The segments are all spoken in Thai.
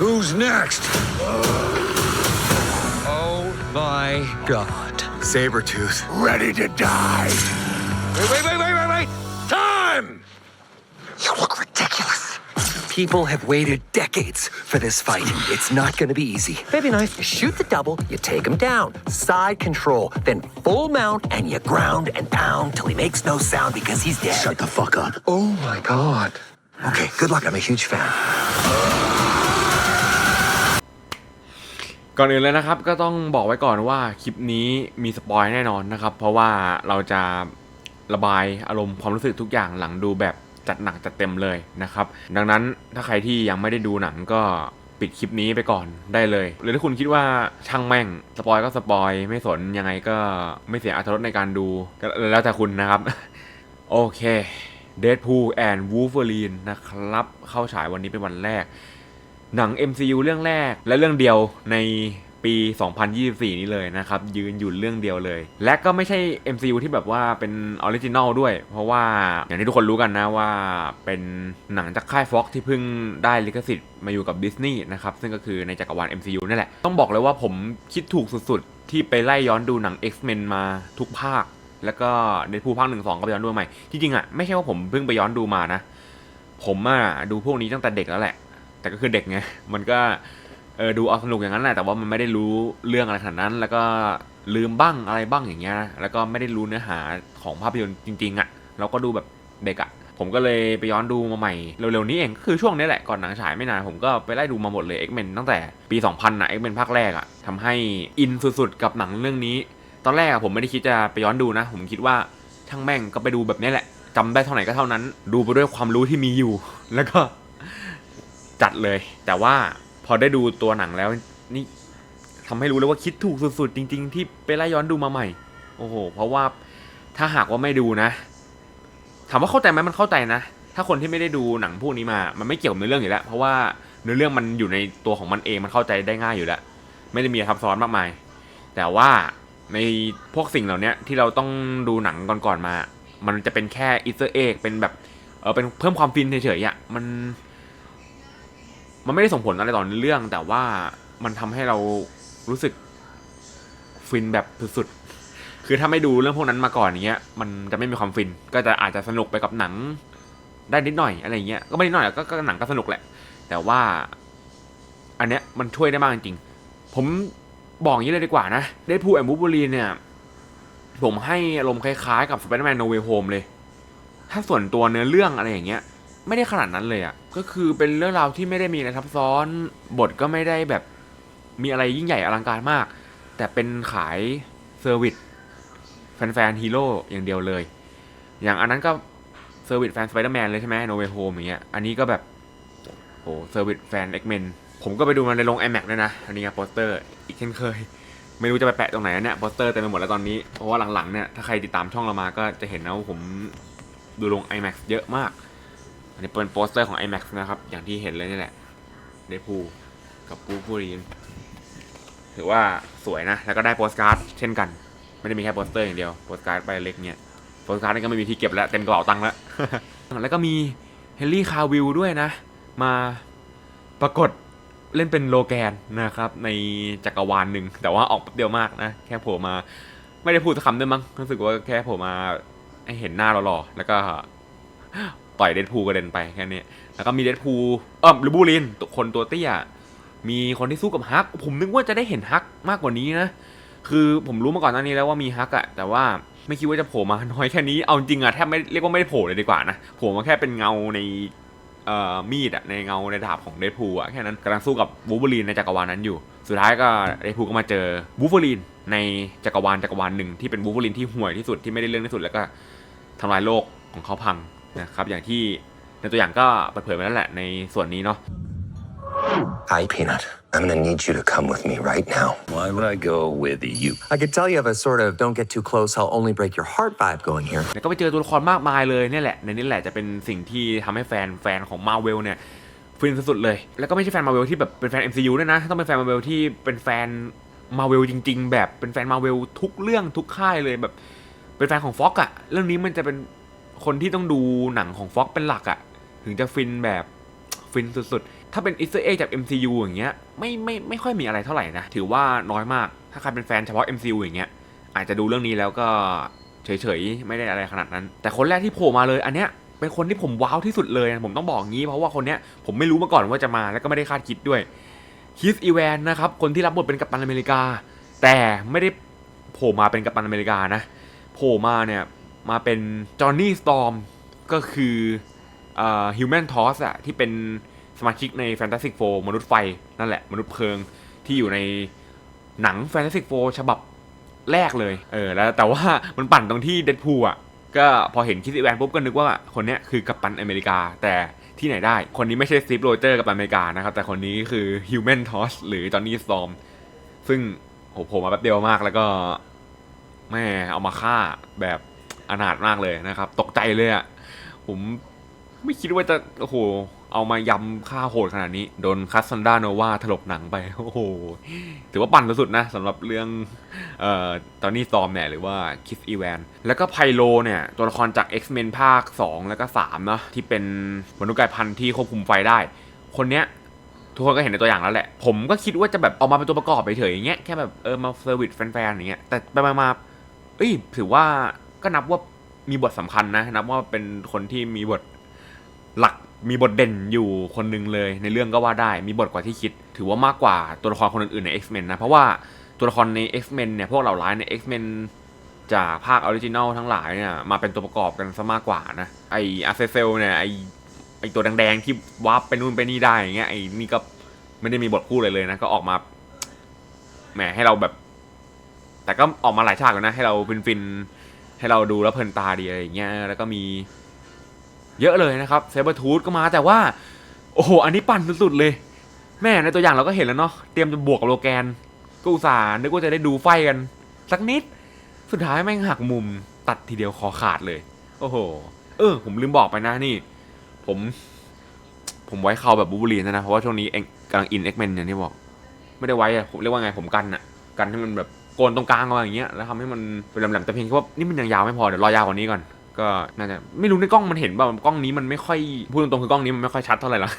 Who's next? Oh my god. Sabretooth. Ready to die. Wait, wait, wait, wait, wait, wait! Time! You look ridiculous. People have waited decades for this fight. It's not gonna be easy. Baby knife, you shoot the double, you take him down. Side control, then full mount, and you ground and pound till he makes no sound because he's dead. Shut the fuck up. Oh my god. Okay, good luck. I'm a huge fan. ก่อนอื่นเลยนะครับก็ต้องบอกไว้ก่อนว่าคลิปนี้มีสปอยแน่นอนนะครับ เพราะว่าเราจะระบายอารมณ์ความรู้สึกทุกอย่างหลังดูแบบจัดหนักจัดเต็มเลยนะครับ ดังนั้นถ้าใครที่ยังไม่ได้ดูหนังก็ปิดคลิปนี้ไปก่อนได้เลย หรือถ้าคุณคิดว่าช่างแม่งสปอยก็สปอยไม่สนยังไงก็ไม่เสียอรรถรสในการดูแล้วแต่คุณนะครับ โอเค Deadpool and Wolverine นะครับ เข้าฉายวันนี้เป็นวันแรก หนัง MCU เรื่องแรกและเรื่องเดียวในปี 2024 นี้เลยนะครับ ยืนอยู่เรื่องเดียวเลย และก็ไม่ใช่ MCU ที่แบบว่าเป็นออริจินอลด้วย เพราะว่าอย่างที่ทุกคนรู้กันนะว่าเป็นหนังจากค่าย Fox ที่เพิ่งได้ลิขสิทธิ์มาอยู่กับดิสนีย์นะครับ ซึ่งก็คือในจักรวาล MCU นั่นแหละ ต้องบอกเลยว่าผมคิดถูกสุดๆ ที่ไปไล่ย้อนดูหนัง X-Men มาทุกภาค แล้วก็เดดพูภาคหนึ่งสองก็ไปย้อนดูใหม่จริงๆอะไม่ใช่ว่าผมเพิ่งไปย้อนดูมานะ ผมอะดูพวกนี้ตั้งแต่เด็กแล้วแหละ แต่ก็คือเด็กไงมันก็เออดูเอาสนุกอย่างนั้นแหละแต่ว่ามันไม่ได้รู้เรื่องอะไรขนาดนั้น แล้วก็ลืมบ้างอะไรบ้างอย่างเงี้ยแล้วก็ไม่ได้รู้เนื้อหาของภาพยนตร์จริง ๆอะ่ะเราก็ดูแบบเด็กอะ่ะผมก็เลยไปย้อนดูมาใหม่เร็วๆนี้เองก็คือช่วงนี้แหละก่อนหนังฉายไม่นานผมก็ไปไล่ดูมาหมดเลย X-Men ตั้งแต่ปี 2000นะ X-Men ภาคแรกอะ่ะทำให้อินสุดๆกับหนังเรื่องนี้ ตอนแรกอะผมไม่ได้คิดจะไปย้อนดูนะ ผมคิดว่าช่างแม่งก็ไปดูแบบนี้แหละจำได้เท่าไหร่ก็เท่านั้น ดูไปด้วยความรู้ที่มีอยู่ แล้วก็ จัดเลย แต่ว่าพอได้ดูตัวหนังแล้วนี่ทำให้รู้เลยว่าคิดถูกสุดๆ จริง ๆ ที่ไปไล่ย้อนดูมาใหม่ โอ้โห เพราะว่าถ้าหากว่าไม่ดูนะ ถามว่าเข้าใจไหมมันเข้าใจนะ ถ้าคนที่ไม่ได้ดูหนังพวกนี้มา มันไม่เกี่ยวกับเนื้อเรื่องอยู่แล้ว เพราะว่าเนื้อเรื่องมันอยู่ในตัวของมันเองมันเข้าใจได้ง่ายอยู่แล้ว ไม่ได้มีซับซ้อนมากมาย แต่ว่าในพวกสิ่งเหล่านี้ที่เราต้องดูหนังก่อนๆมา มันจะเป็นแค่อิสเตอร์เอ็กเป็นแบบ เออเป็นเพิ่มความฟินเฉยๆอะ มัน มันไม่ได้ส่งผลอะไรต่อเรื่อง แต่ว่ามันทำให้เรารู้สึกฟินแบบสุดๆ คือถ้าไม่ดูเรื่องพวกนั้นมาก่อนอย่างเงี้ย มันจะไม่มีความฟิน ก็จะอาจจะสนุกไปกับหนังได้นิดหน่อยอะไรเงี้ย ก็ไม่นิดหน่อยก็ก็หนังก็สนุกแหละ แต่ว่า อันเนี้ยมันช่วยได้มากจริงๆ ผมบอกอย่างนี้เลยดีกว่านะ ได้พูแอมบูบูรีเนี่ย ผมให้อารมณ์คล้ายๆ กับ Spider-Man No Way Home เลย ถ้าส่วนตัวเนื้อเรื่องอะไรอย่างเงี้ย ไม่ได้ขนาดนั้นเลยอะ่ะก็คือเป็นเรื่องราวที่ไม่ได้มีอะไรซับซ้อนบทก็ไม่ได้แบบมีอะไรยิ่งใหญ่อลังการมาก แต่เป็นขายเซอร์วิสแฟนๆฮีโร่อย่างเดียวเลย อย่างอันนั้นก็เซอร์วิสแฟนสไปเดอร์แมนเลยใช่ไหมโนเวโฮมอย่างเงี้ยอันนี้ก็แบบโอ้เซอร์วิสแฟนเอ็กเมนผมก็ไปดูมันในโรง iMac ด้วยนะอันนี้ครับโปสเตอร์อีกเช่นเคย ไม่รู้จะไปแปะตรงไหนนะเนี่ยโปสเตอร์เต็มไปหมดแล้วตอนนี้เพราะว่าหลังๆเนี่ยถ้าใครติดตามช่องเรามาก็จะเห็นนะว่าผมดูลง iMac เยอะมาก อันนี้เป็นโปสเตอร์ของ iMac นะครับ อย่างที่เห็นเลยนี่แหละเดพูกับปูปูรีนถือว่าสวยนะ แล้วก็ได้โปสการ์ดเช่นกัน ไม่ได้มีแค่โปสเตอร์อย่างเดียวโปสการ์ดใบเล็กเนี่ยโปสการ์ดนี่ก็ไม่มีที่เก็บแล้ว เต็มกระเป๋าตังค์แล้ว แล้วก็มีเฮนรี่คาวิลด้วยนะ มาปรากฏเล่นเป็นโลแกนนะครับ ในจักรวาลหนึ่ง แต่ว่าออกแป๊บเดียวมากนะ แค่โผล่มา ไม่ได้พูดสักคำด้วยมั้งรู้สึกว่าแค่โผล่มาให้เห็นหน้าเราหล่อๆแล้วก็ ต่อยเดดพูกระเด็นไปแค่นี้แล้วก็มีเดดพูเออหรือบูลินตัวคนตัวเตี้ยมีคนที่สู้กับฮัก ผมนึกว่าจะได้เห็นฮักมากกว่านี้นะ คือผมรู้มาก่อนหน้านี้แล้วว่ามีฮักอะแต่ว่าไม่คิดว่าจะโผล่มาน้อยแค่นี้ เอาจริงอะแทบไม่เรียกว่าไม่ได้โผล่เลยดีกว่านะ โผล่มาแค่เป็นเงาในเอ่อมีดอะในเงาในดาบของเดดพูอะแค่นั้นกำลังสู้กับวูฟเวอรีนในจักรวาลนั้นอยู่ สุดท้ายก็เดดพูก็มาเจอวูฟเวอรีนในจักรวาลจักรวาลหนึ่งที่เป็นวูฟเวอรีนที่ห่วยที่สุดที่ไม่ได้เรื่องที่สุดแล้วก็ทำลายโลกของเขาพัง นะครับอย่างที่ในตัวอย่างก็เปิดเผยมาแล้วแหละในส่วนนี้เนาะ Hi, Peanut. I'm gonna need you to come with me right now. Why would I go with you? I could tell you have a sort of don't get too close, I'll only break your heart vibe going here. แล้วก็ไปเจอตัวละครมากมายเลยเนี่ยแหละ ในนี้แหละจะเป็นสิ่งที่ทำให้แฟนแฟนของมาเวลเนี่ยฟินสุดๆเลย แล้วก็ไม่ใช่แฟนมาเวลที่แบบเป็นแฟน MCU ด้วยนะ ต้องเป็นแฟนมาเวลที่เป็นแฟนมาเวลจริง ๆ แบบเป็นแฟนมาเวลทุกเรื่องทุกค่ายเลยแบบเป็นแฟนของฟ็อกอะเรื่องนี้มันจะเป็น คนที่ต้องดูหนังของฟ็อกเป็นหลักอะถึงจะฟินแบบฟินสุดๆ ถ้าเป็นอิสเอจาก MCU อย่างเงี้ยไม่ไม่ไม่ค่อยมีอะไรเท่าไหร่นะ ถือว่าน้อยมาก ถ้าใครเป็นแฟนเฉพาะ MCU อย่างเงี้ยอาจจะดูเรื่องนี้แล้วก็เฉยๆ ไม่ได้อะไรขนาดนั้น แต่คนแรกที่โผล่มาเลยอันเนี้ยเป็นคนที่ผมว้าวที่สุดเลย ผมต้องบอกงี้เพราะว่าคนเนี้ยผมไม่รู้มาก่อนว่าจะมาแล้วก็ไม่ได้คาดคิดด้วยคิสอีแวนนะครับคนที่รับบทเป็นกัปตันอเมริกา แต่ไม่ได้โผล่มาเป็นกัปตันอเมริกานะโผล่มาเนี่ย มาเป็นจอห์นนี่สตอมก็คือฮิวแมนทอสอะที่เป็นสมาชิกใน Fantastic Four มนุษย์ไฟ นั่นแหละ มนุษย์เพลิงที่อยู่ในหนัง Fantastic Four ฉบับแรกเลย เออ แล้วแต่ว่ามันปั่นตรงที่เด p พูอะ ก็พอเห็นคิสแวนปุ๊บก็นึกว่าคนนี้คือกัปตันอเมริกา แต่ที่ไหนได้ คนนี้ไม่ใช่สตีฟโรเจอร์กัปตันอเมริกานะครับ แต่คนนี้คือฮิวแมนทอสหรือจอห์นนี่สตอมซึ่งโหโผล่มาแป๊บเดียวมากแล้วก็แม่เอามาฆ่าแบบ อนาถมากเลยนะครับ ตกใจเลยอะ่ะ ผมไม่คิดว่าจะ โอ้โห เอามายำฆ่าโหดขนาดนี้ โดนคัสซันดาโนวาถลกหนังไป โอ้โห ถือว่าปั่นสุดๆนะสำหรับเรื่องเอ่อตอนนี้ซอมเนี่ยหรือว่าคิสอีแวน แล้วก็ไพโลเนี่ย ตัวละครจาก X-Men ภาค 2 แล้วก็3เนาะที่เป็นมนุษย์กายพันธุ์ที่ควบคุมไฟได้ คนเนี้ยทุกคนก็เห็นในตัวอย่างแล้วแหละ ผมก็คิดว่าจะแบบเอามาเป็นตัวประกอบไปเฉยอย่างเงี้ย แค่แบบเออมาเซอร์วิสแฟนๆอย่างเงี้ย แต่ไปมามาเอ้ยถือว่า ก็นับว่ามีบทสำคัญนะนับว่าเป็นคนที่มีบทหลักมีบทเด่นอยู่คนหนึ่งเลย ในเรื่องก็ว่าได้มีบทกว่าที่คิด ถือว่ามากกว่าตัวละครคนอื่นๆใน X-Men นะ เพราะว่าตัวละครใน X-Men เนี่ยพวกเหล่าร้ายใน X-Men จากภาคออริจินอลทั้งหลายเนี่ยมาเป็นตัวประกอบกันซะมากกว่านะไออาเซเซลเนี่ยไอไอตัวแดงๆที่วาร์ปไปนู่นไปนี่ได้อย่างเงี้ยไอนี่ก็ไม่ได้มีบทพูดเลยเลยนะ ก็ออกมาแหมให้เราแบบ แต่ก็ออกมาหลายฉากแล้วนะ ให้เราฟินๆ ให้เราดูแล้วเพลินตาดีอะไรอย่างเงี้ยแล้วก็มีเยอะเลยนะครับเซเบอร์ทูธก็มาแต่ว่า โอ้โห อันนี้ปั่นสุดๆเลย แม่ในตัวอย่างเราก็เห็นแล้วเนาะเตรียมจะบวกกับโลแกนก็อุตส่าห์นึกว่าจะได้ดูไฟกัน สักนิด สุดท้ายแม่งหักมุมตัดทีเดียวคอขาดเลย โอ้โห เออ ผมลืมบอกไปนะนี่ ผม ผมไว้เขาแบบบูบูลีนะนะ เพราะว่าช่วงนี้เองกำลังอินเอ็กเมนอย่างที่บอก ไม่ได้ไว้อะผมเรียกว่าไงผมกันอะกันให้มันแบบ นตรงกลางมาอย่างเงี้ยแล้วทำให้มันเป็นแหลมๆแต่เพียงแค่ว่านี่มันยังยาวไม่พอเดี๋ยวรอยาวกว่านี้ก่อน ก็น่าจะไม่รู้ในกล้องมันเห็นเปล่ากล้องนี้มันไม่ค่อยพูดตรงๆคือกล้องนี้มันไม่ค่อยชัดเท่าไหร่หรอก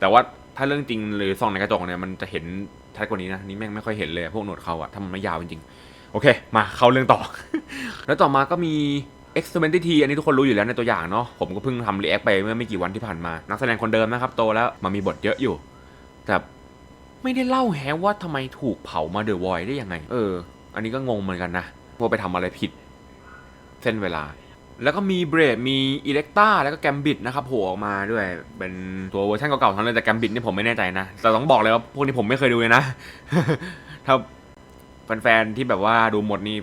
แต่ว่าถ้าเรื่องจริงหรือส่องในกระจกเนี่ยมันจะเห็นชัดกว่านี้นะนี่แม่งไม่ค่อยเห็นเลยพวกหนวดเขาอะถ้ามันไม่ยาวจริงๆโอเค มาเข้าเรื่องต่อ แล้วต่อมาก็มี X 2 0 T อันนี้ทุกคนรู้อยู่แล้วในตัวอย่างเนาะผมก็เพิ่งทำรีแอคไปเมื่อไม่กี่วันที่ผ่านมา นักแสดงคนเดิมนะครับโตแล้วมามีบทเยอะอยู่ แต่ ไม่ได้เล่าแฮว่าทำไมถูกเผามาเดอะวอยได้ยังไง เออ อันนี้ก็งงเหมือนกันนะว่าไปทำอะไรผิด เส้นเวลา แล้วก็มีเบรดมีอิเล็กตาแล้วก็แกมบิดนะครับโผล่ออกมาด้วย เป็นตัวเวอร์ชันเก่าๆทั้งเลยแต่แกมบิดนี่ผมไม่แน่ใจนะ แต่ต้องบอกเลยว่าพวกนี้ผมไม่เคยดูเลยนะ ถ้าแฟนๆที่แบบว่าดูหมดนี่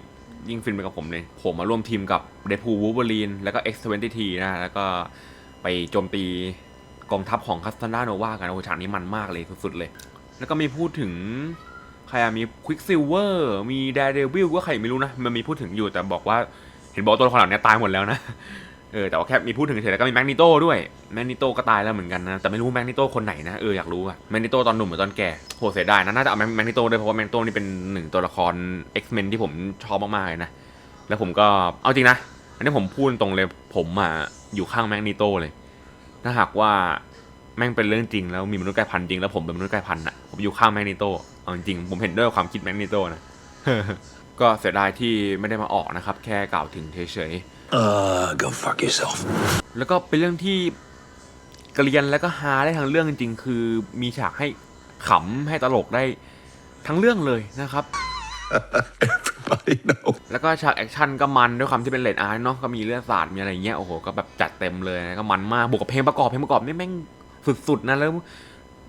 ยิ่งฟินไปกับผมเลย ผมมาร่วมทีมกับเดพูวูเบอรีนแล้วก็ X20T นะ แล้วก็ไปโจมตีกองทัพของคัสตันดาโนวากันโอ้ฉากนี้มันมากเลยสุดๆเลย แล้วก็มีพูดถึงใครอะมีควิกซิลเวอร์มีแดร์เดวิลก็ใครไม่รู้นะ มันมีพูดถึงอยู่แต่บอกว่าเห็นบอกตัวละครเหล่านี้ตายหมดแล้วนะเออแต่ว่าแค่มีพูดถึงเฉยแล้วก็มีแมกนิโต้ด้วยแมกนิโต้ก็ตายแล้วเหมือนกันนะแต่ไม่รู้แมกนิโต้คนไหนนะเอออยากรู้อะแมกนิโต้ตอนหนุ่มหรือตอนแก่โหเสียดายนะน่าจะเอาแมกนิโต้ด้วยเพราะว่าแมกนิโต้นี่เป็นหนึ่งตัวละคร X-Men ที่ผมชอบมากๆเลยนะแล้วผมก็เอาจริงนะ อันนี้ผมพูดตรงเลยผมอะอยู่ข้างแมกนิโต้เลย ถ้าหากว่า แม่งเป็นเรื่องจริงแล้วมีมนุษย์กลายพันธุ์จริงแล้วผมเป็นมนุษย์กลายพันธุ์อะผมอยู่ข้างแมกนิโต้เอาจริงๆผมเห็นด้วยกับความคิดแมกนิโต้นะก็เสียดายที่ไม่ได้มาออกนะครับ แค่กล่าวถึงเฉยๆ Uh, go fuck yourself. แล้วก็เป็นเรื่องที่กระเรียนแล้วก็ฮาได้ทั้งเรื่องจริงๆ คือมีฉากให้ขำให้ตลกได้ทั้งเรื่องเลยนะครับ Everybody knows. แล้วก็ฉากแอคชั่นก็มันด้วยความที่เป็นเลดอาร์เนาะก็มีเลือดสาดมีอะไรอย่างเงี้ยโอ้โหก็แบบจัดเต็มเลยก็มันมากบวกกับเพลงประกอบเพลงประกอบนี่แม่ง สุดๆนะแล้ว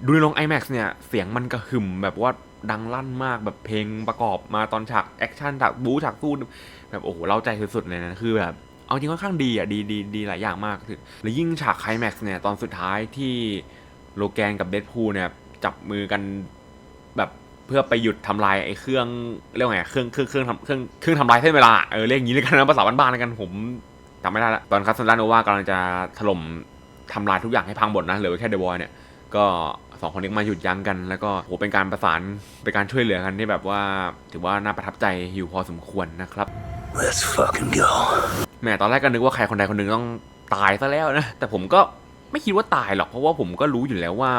ดูในโรง IMAX เนี่ย เสียงมันกระหึ่มแบบว่าดังลั่นมากแบบเพลงประกอบมาตอนฉากแอคชั่นฉากบู๊ฉากสู้แบบโอ้โหเล่าใจสุดๆเลยนะคือแบบเอาจริงค่อนข้างดีอะดีดีดีหลายอย่างมากคือแล้วยิ่งฉากไคลแม็กซ์เนี่ยตอนสุดท้ายที่โลแกนกับเดดพูลเนี่ยจับมือกันแบบเพื่อไปหยุดทำลายไอ้เครื่องเรียกว่าไงเครื่องเครื่องเครื่องทำเครื่องเครื่องทำลายเส้นเวลาเออเรียกอย่างนี้เลยกันนะภาษาบ้านๆแล้วกันผมจำไม่ได้ละตอนคัสซันดาโนวากำลังจะถล่ม ทำลายทุกอย่างให้พังหมดนะเหลือไว้แค่เดอะบอยเนี่ยก็สองคนนี้มาหยุดยั้งกัน แล้วก็โหเป็นการประสานเป็นการช่วยเหลือกันที่แบบว่าถือว่าน่าประทับใจอยู่พอสมควรนะครับ Let's fucking go. แหมตอนแรกก็นึกว่าใครคนใดคนหนึ่งต้องตายซะแล้วนะ แต่ผมก็ไม่คิดว่าตายหรอก เพราะว่าผมก็รู้อยู่แล้วว่า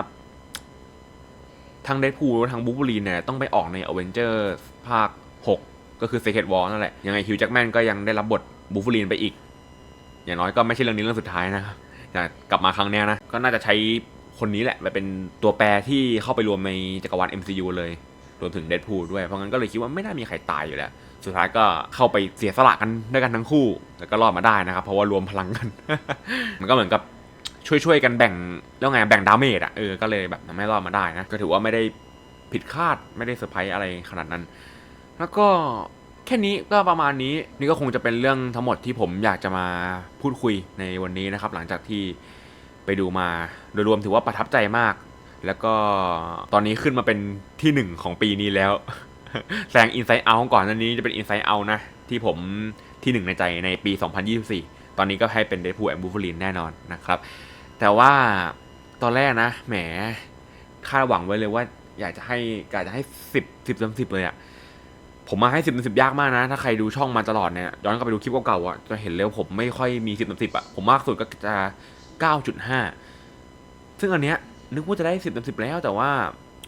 ทั้งเด p พูลทั้งบูบูลีนเนี่ยต้องไปออกในอเวนเจอร์ภาค 6 ก็คือ Secret War นั่นแหละ ยังไงฮิวจ c กแมนก็ยังได้รับบทบูบูลีนไปอีก อย่างน้อยก็ไม่ใช่เรื่องนี้เรื่องสุดท้ายนะครับ จะกลับมาครั้งนี้นะ ก็น่าจะใช้คนนี้แหละมาเป็นตัวแปรที่เข้าไปรวมในจักรวาล MCU เลยรวมถึงเด p พูลด้วย เพราะงั้นก็เลยคิดว่าไม่น่ามีใครตายอยู่แล้ว สุดท้ายก็เข้าไปเสียสละกันด้วยกันทั้งคู่ แล้วก็รอดมาได้นะครับ เพราะว่ารวมพลังกัน มันก็เหมือนกับช่วยๆกันแบ่งแล้วไงแบ่งดาเมจอะเออ ก็เลยแบบทำให้รอดมาได้นะ ก็ถือว่าไม่ได้ผิดคาดไม่ได้เซอร์ไพรส์อะไรขนาดนั้น แล้วก็ ค่นี้ก็ประมาณนี้นี่ก็คงจะเป็นเรื่องทั้งหมดที่ผมอยากจะมาพูดคุยในวันนี้นะครับ หลังจากที่ไปดูมาโดยรวมถือว่าประทับใจมาก แล้วก็ตอนนี้ขึ้นมาเป็นที่หนึ่งของปีนี้แล้วแซง Inside Out ก่อนอันนี้จะเป็น Inside Out นะ ที่ผมที่หนึ่งในใจในปี 2024 ตอนนี้ก็ให้เป็น Deadpool and Wolverine แน่นอนนะครับ แต่ว่าตอนแรกนะ แหมคาดหวังไว้เลยว่า อยากจะให้กาจะให้สิบสิบเต็มสิบเลยอะ ผมมาให้สิบต็มสิบยากมากนะ ถ้าใครดูช่องมาตลอดเนี่ยย้อนกลับไปดูคลิปเก่าๆอะจะเห็นเลยว่าผมไม่ค่อยมีสิบต็มสิบอะผมมากสุดก็จะเก้าจุดห้าซึ่งอันเนี้ยนึกว่าจะได้สิบต็มสิบแล้ว แต่ว่า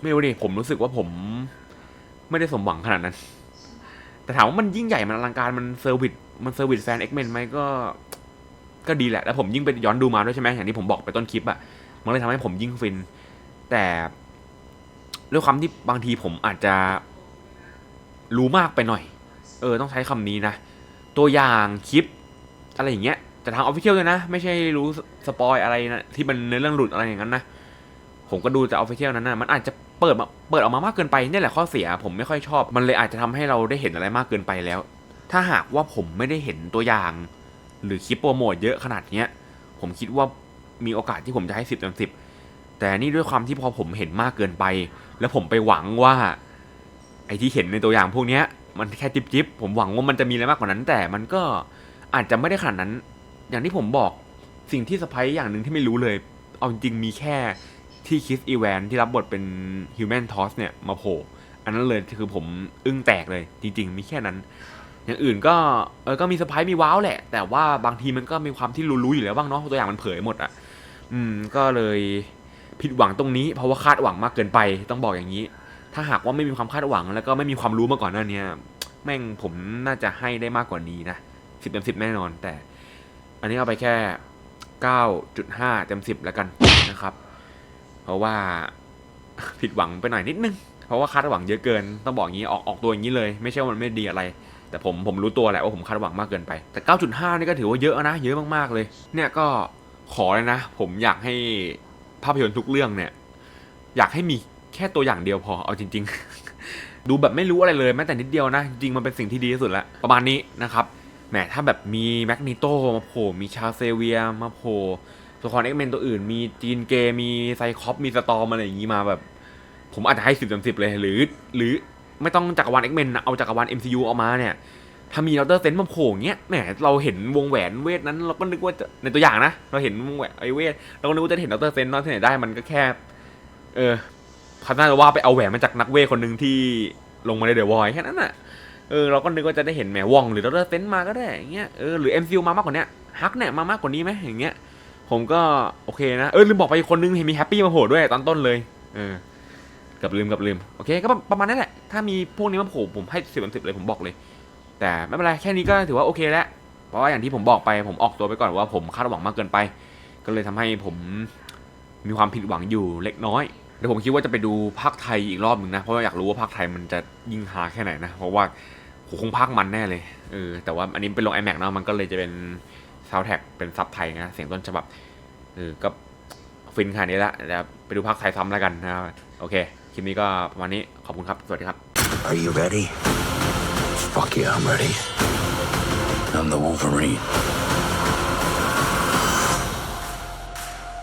ไม่รู้ดิผมรู้สึกว่าผม ไม่ได้สมหวังขนาดนั้น แต่ถามว่ามันยิ่งใหญ่มันอลังการมันเซอร์วิสมันเซอร์วิสแฟนเอ็กเมนไหมก็ก็ดีแหละ แล้วผมยิ่งไปย้อนดูมาด้วยใช่ไหมอย่างที่ผมบอกไปต้นคลิปอะมันเลยทำให้ผมยิ่งฟิน แต่ด้วยความที่บางทีผมอาจจะ รู้มากไปหน่อย เออต้องใช้คำนี้นะ ตัวอย่างคลิป อะไรอย่างเงี้ยแต่ทางออฟฟิเชียลเลยนะ ไม่ใช่รู้สปอยอะไรนะที่มันในเรื่องหลุดอะไรอย่างนั้นนะ ผมก็ดูจากออฟฟิเชียลนั้นนะมันอาจจะเปิดมาเปิดออกมามากเกินไปนี่แหละข้อเสีย ผมไม่ค่อยชอบ มันเลยอาจจะทำให้เราได้เห็นอะไรมากเกินไปแล้ว ถ้าหากว่าผมไม่ได้เห็นตัวอย่าง หรือคลิปโปรโมทเยอะขนาดเนี้ยผมคิดว่ามีโอกาสที่ผมจะให้สิบเต็มสิบแต่นี่ด้วยความที่พอผมเห็นมากเกินไป แล้วผมไปหวังว่า ไอ้ที่เห็นในตัวอย่างพวกเนี้ยมันแค่จิบจิบผมหวังว่ามันจะมีอะไรมากกว่านั้น แต่มันก็อาจจะไม่ได้ขนาดนั้น อย่างที่ผมบอกสิ่งที่สไปอย่างหนึ่งที่ไม่รู้เลย เอาจริงมีแค่ที่คิสอีแวนที่รับบทเป็นฮิวแมนทอสเนี่ยมาโผล่อันนั้นเลยคือผมอึ้งแตกเลย จริง ๆ มีแค่นั้น อย่างอื่นก็เออก็มีเซอร์ไพรส์มีว้าวแหละ แต่ว่าบางทีมันก็มีความที่รู้ๆอยู่แล้วบ้างเนาะตัวอย่างมันเผยหมดอะ อืมก็เลยผิดหวังตรงนี้เพราะว่าคาดหวังมากเกินไปต้องบอกอย่างนี้ ถ้าหากว่าไม่มีความคาดหวัง แล้วก็ไม่มีความรู้มาก่อนหน้าเนี้ยแม่งผมน่าจะให้ได้มากกว่านี้นะสิบเต็มสิบแน่นอน แต่อันนี้เอาไปแค่เก้าจุดห้าเต็มสิบแล้วกันนะครับ เพราะว่าผิดหวังไปหน่อยนิดนึง เพราะว่าคาดหวังเยอะเกิน ต้องบอกอย่างนี้ออกออกตัวอย่างนี้เลย ไม่ใช่ว่ามันไม่ดีอะไร แต่ผมผมรู้ตัวแหละว่าผมคาดหวังมากเกินไป แต่ 9.5 นี่ก็ถือว่าเยอะนะ เยอะมากๆเลย เนี่ยก็ขอเลยนะ ผมอยากให้ภาพยนตร์ทุกเรื่องเนี่ย อยากให้มี แค่ตัวอย่างเดียวพอเอาจริง ๆ ดูแบบไม่รู้อะไรเลยแม้แต่นิดเดียวนะ จริงมันเป็นสิ่งที่ดีที่สุดแล้วประมาณนี้นะครับแหมถ้าแบบมีแมกนิโตมาโผล่มีชาเซเวียมาโผล่ตัวละครเอ็กเมนตัวอื่น มีจีนเกมีไซคอปมีสตอมอะไรอย่างนี้มาแบบ ผมอาจจะให้สิบเต็มสิบเลยหรือ หรือไม่ต้องจักรวาลเอ็กเมนเอาจักรวาล MCU ออกมาเนี่ยถ้ามีดรเซนต์มาโผล่เงี้ยแหมเราเห็นวงแหวนเวทนั้นเราก็นึกว่าจะในตัวอย่างนะ เราเห็นวงแหวนไอเวทเราก็นึกว่าจะเห็นดรเซนต์เนาะที่ไหนได้มันก็แค่ เออ เขาน่าจะว่าไปเอาแหวนมาจากนักเวทคนหนึ่งที่ลงมาในเดอะวอยแค่นั้นน่ะเออเราก็นึกว่าจะได้เห็นแหมวองหรือดรเซนต์มาก็ได้อย่างเงี้ยเออหรือ MCU มามากกว่านี้ฮักเนี่ยมามากกว่านี้ไหมอย่างเงี้ยผมก็โอเคนะเออลืมบอกไปอีกคนนึงเห็นมีแฮปปี้มาโผล่ด้วยตอนต้นเลยเออกับลืมกับลืมโอเคก็ประมาณนั้นแหละถ้ามีพวกนี้มาโผล่ผมให้สิบสิบเลยผมบอกเลย แต่ไม่เป็นไรแค่นี้ก็ถือว่าโอเคแล้วเพราะว่าอย่างที่ผมบอกไปผมออกตัวไปก่อนว่าผมคาดหวังมากเกินไป ก็เลยทำให้ผมมีความผิดหวังอยู่เล็กน้อย ดี๋ยวผมคิดว่าจะไปดูภาคไทยอีกรอบหนึ่งนะ เพราะว่าอยากรู้ว่าภาคไทยมันจะยิ่งฮาแค่ไหนนะ เพราะว่าโหคงภาคมันแน่เลย เออ แต่ว่าอันนี้เป็นลง iMac เนาะ มันก็เลยจะเป็นซาวแท็กเป็นซับไทยนะ เสียงต้นฉบับ เออ ก็ฟินขนาดนี้ละเดี๋ยวไปดูภาคไทยซ้ำแล้วกันนะครับ โอเค คลิปนี้ก็ประมาณนี้ ขอบคุณครับ สวัสดีครับ Are you ready? Fuck yeah, I'm ready. I'm the Wolverine.